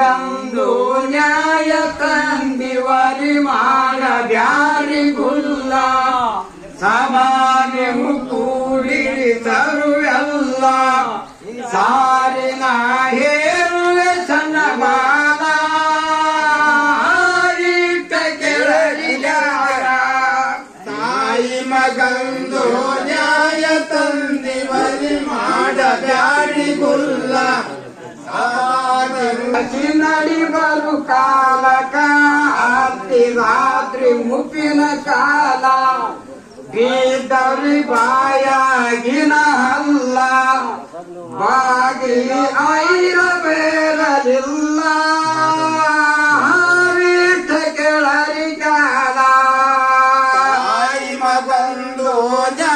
ರಂದು ನ್ಯಾಯ ತಂದಿವರಿ ಮಾಡ ಬ್ಯಾರಿಗುಲ್ಲ ಸಮಾನೆ ಮುಕೂಡಿ ತರುವೆಲ್ಲ. ಸಾರಿ ಹೇರುವೆ ಸನ್ನಮಾನ ತಾಯಿ ಮಗಂದು ನ್ಯಾಯ ತಂದಿವರಿ ಮಾಡ ಬ್ಯಾರಿಗುಲ್ಲ ಹಸಿ ನಡಿ ಬರು ಕಾಲಕ ರಾತ್ರಿ ಮುಪ್ಪಿನ ಕಾಲ ಬೀದರಿ ಬಾಯಾಗಿನ ಹಲ್ಲ ಬಾಗಿ ಐರ ಬೇರಲಿಲ್ಲ ರೀಠ ಕೆಳರಿ ಕಾಲ ಬಂದು ಜ